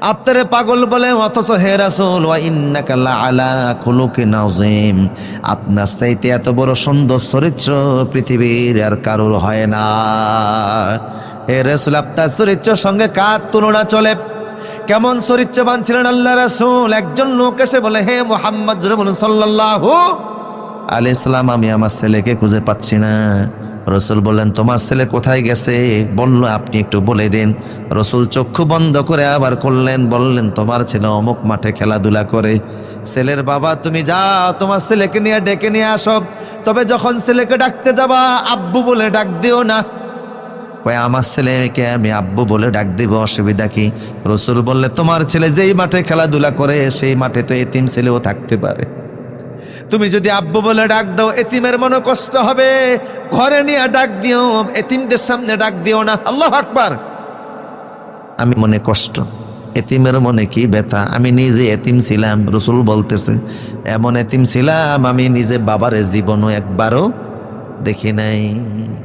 আপনারে পাগল বলে, অথচ হে রাসুল, ওয়া ইন্নাকা আলা খুলুকিন আযীম। আপনার চাইতে এত বড় সুন্দর চরিত্র পৃথিবীর আর কারোর হয় না। হে রাসুল, আপনার চরিত্রের সঙ্গে কার তুলনা চলে? কেমন চরিত্রবান ছিলেন আল্লাহ রাসূল? একজন লোক এসে বলে, হে মোহাম্মদ বলুন, সাল্লাল্লাহু আলি ইসলাম আমি আমার ছেলেকে খুঁজে পাচ্ছি না। রসুল বললেন, তোমার ছেলে কোথায় গেছে? বলল, আপনি একটু বলে দিন। রসুল চক্ষু বন্ধ করে আবার করলেন, বললেন, তোমার ছেলে অমুক মাঠে খেলাধুলা করে। ছেলের বাবা, তুমি যাও, তোমার ছেলেকে নিয়ে ডেকে নিয়ে আসো। তবে যখন ছেলেকে ডাকতে যাবা, আব্বু বলে ডাক দিও না। কই আমার ছেলেকে আমি আব্বু বলে ডাক দিব, অসুবিধা কি? রসুল বললে, তোমার ছেলে যেই মাঠে খেলাধুলা করে, সেই মাঠে তো এতিম ছেলেও থাকতে পারে। তুমি যদি আব্বু বলে ডাক দাও, এতিমের মনে কষ্ট হবে। ঘরে নিয়ে ডাক দিও, এতিমদের সামনে ডাক দিও না। আল্লাহ আকবার। আমি মনে কষ্ট, এতিমের মনে কি ব্যথা? আমি নিজে এতিম ছিলাম, রসুল বলতেছে, এমন এতিম ছিলাম, আমি নিজে বাবার জীবনও একবারও দেখি নাই।